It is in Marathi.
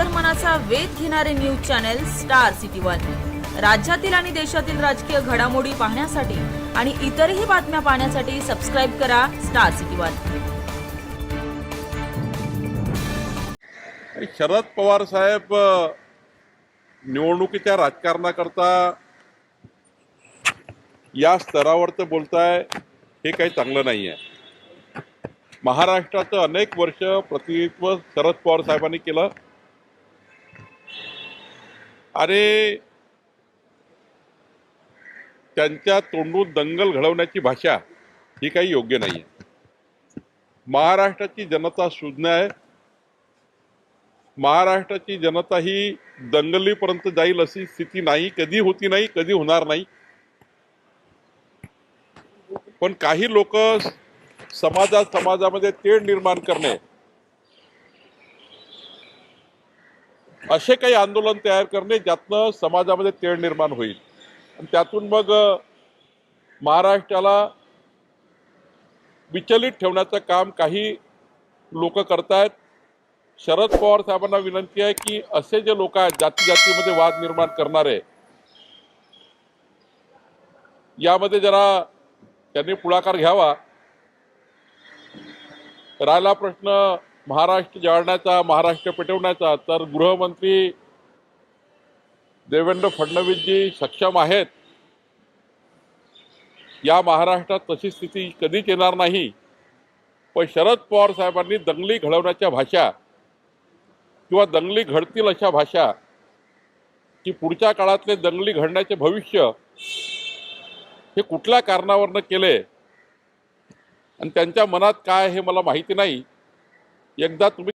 अंतर्मनाचा वेध घेणारे news channel star city one. राज्यातील आणि देशातील राजकीय घडामोडी पाहण्यासाठी आणि इतरही बातम्या पाहण्यासाठी सबस्क्राईब करा star city one. Sharad Pawar साहेब निवडणुकीच्या राजकारणाकरता या स्तरावर तर बोलताय हे काही चांगलं नाही आहे महाराष्ट्राचं अनेक वर्ष प्रतिनिधित्व शरद पवार साहेबांनी केलं. अरे त्यांच्या तोंडून दंगल घडवण्याची भाषा ही काही योग्य नाही आहे महाराष्ट्राची जनता सुज्ञ आहे. महाराष्ट्राची जनता ही दंगलीपर्यंत जाईल अशी स्थिती नाही कधी होती नाही कधी होणार नाही. पण काही लोक समाजात समाजामध्ये तेढ निर्माण करणे असे काही आंदोलन तयार करणे ज्यातनं समाजामध्ये तेढ निर्माण होईल. आणि त्यातून मग महाराष्ट्राला विचलित ठेवण्याचं काम काही लोक करतायत. शरद पवार साहेबांना विनंती आहे की असे जे लोक आहेत जाती जातीमध्ये वाद निर्माण करणारे यामध्ये जरा त्यांनी पुढाकार घ्यावा. राहिला प्रश्न महाराष्ट्र जाळण्याचा महाराष्ट्र पेटवण्याचा तर गृहमंत्री देवेंद्र फडणवीसजी सक्षम आहेत. या महाराष्ट्रात तशी स्थिती कधीच येणार नाही. पण शरद पवार साहेबांनी दंगली घडवण्याच्या भाषा किंवा दंगली घडतील अशा भाषा की पुढच्या काळातले दंगली घडण्याचे भविष्य हे कुठल्या कारणावरनं केले? आणि त्यांच्या मनात काय हे मला माहिती नाही. एकदा तुम्ही